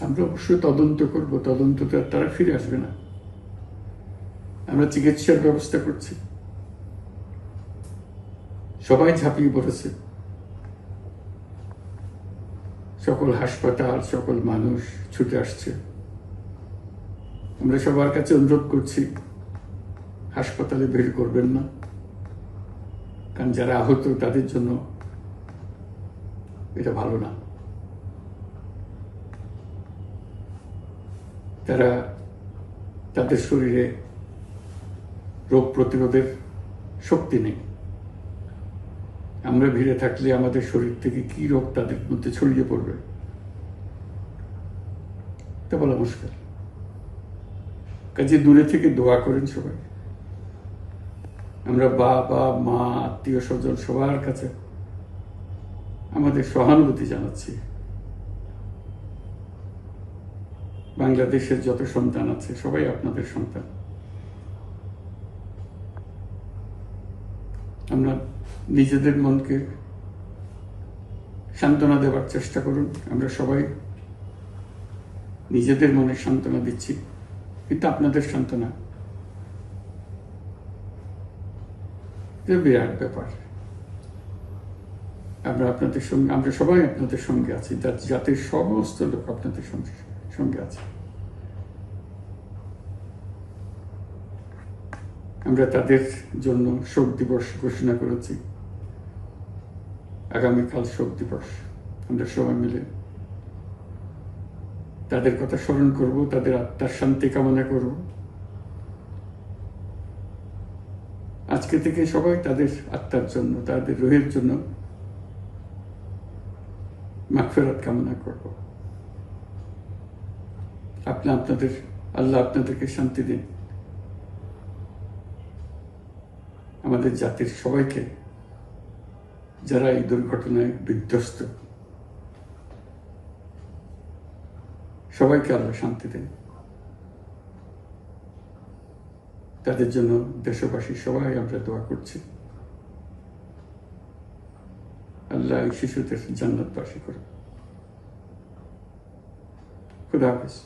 আমরা অবশ্যই তদন্ত করব তদন্ততে আর তারা ফিরে আসবে না। আমরা চিকিৎসার ব্যবস্থা করছি। সবাই ঝাঁপিয়ে পড়েছে। সকল হাসপাতাল, সকল মানুষ ছুটে আসছে। আমরা সবার কাছে অনুরোধ করছি, হাসপাতালে ভিড় করবেন না। কারণ যারা আহত তাদের জন্য এটা ভালো না। তারা তাদের শরীরে রোগ প্রতিরোধের শক্তি নেই। আমরা ভিড়ে থাকলে আমাদের শরীর থেকে কি রোগ তাদের মধ্যে ছড়িয়ে পড়বে? তা বলা মুশকিল। কাজে দূরে থেকে দোয়া করেন সবাই। আমরা বাবা, মা, আত্মীয় স্বজন সবার কাছে আমাদের সহানুভূতি জানাচ্ছি। বাংলাদেশের যত সন্তান আছে, সবাই আপনাদের সন্তান। আমরা নিজেদের মনকে সান্ত্বনা দেওয়ার চেষ্টা করুন। আমরা সবাই নিজেদের মনে সান্ত্বনা দিচ্ছি, কিন্তু আপনাদের সান্ত্বনা। বিরাট ব্যাপার। আমরা আপনাদের সঙ্গে, আমরা সবাই আপনাদের সঙ্গে আছি, জাতির সমস্ত লোক আপনাদের সঙ্গে। সঙ্গে আমরা তাদের জন্য শোক দিবস ঘোষণা করেছি। আগামীকাল শোক দিবস। আমরা সবাই মিলে তাদের কথা স্মরণ করব, তাদের আত্মার শান্তি কামনা করব। আজকে থেকে সবাই তাদের আত্মার জন্য, তাদের রোহের জন্য মাগফেরাত কামনা করব। আপনি আপনাদের, আল্লাহ আপনাদেরকে শান্তি দিন। আমাদের জাতির সবাইকে, যারা এই দুর্ঘটনায় বিধ্বস্ত, সবাইকে আল্লাহ শান্তি দেন। তাদের জন্য দেশবাসী সবাই আমরা দোয়া করছি। আল্লাহ এই শিশুদের জান্নাতবাসী করে খুদা হাফিজ।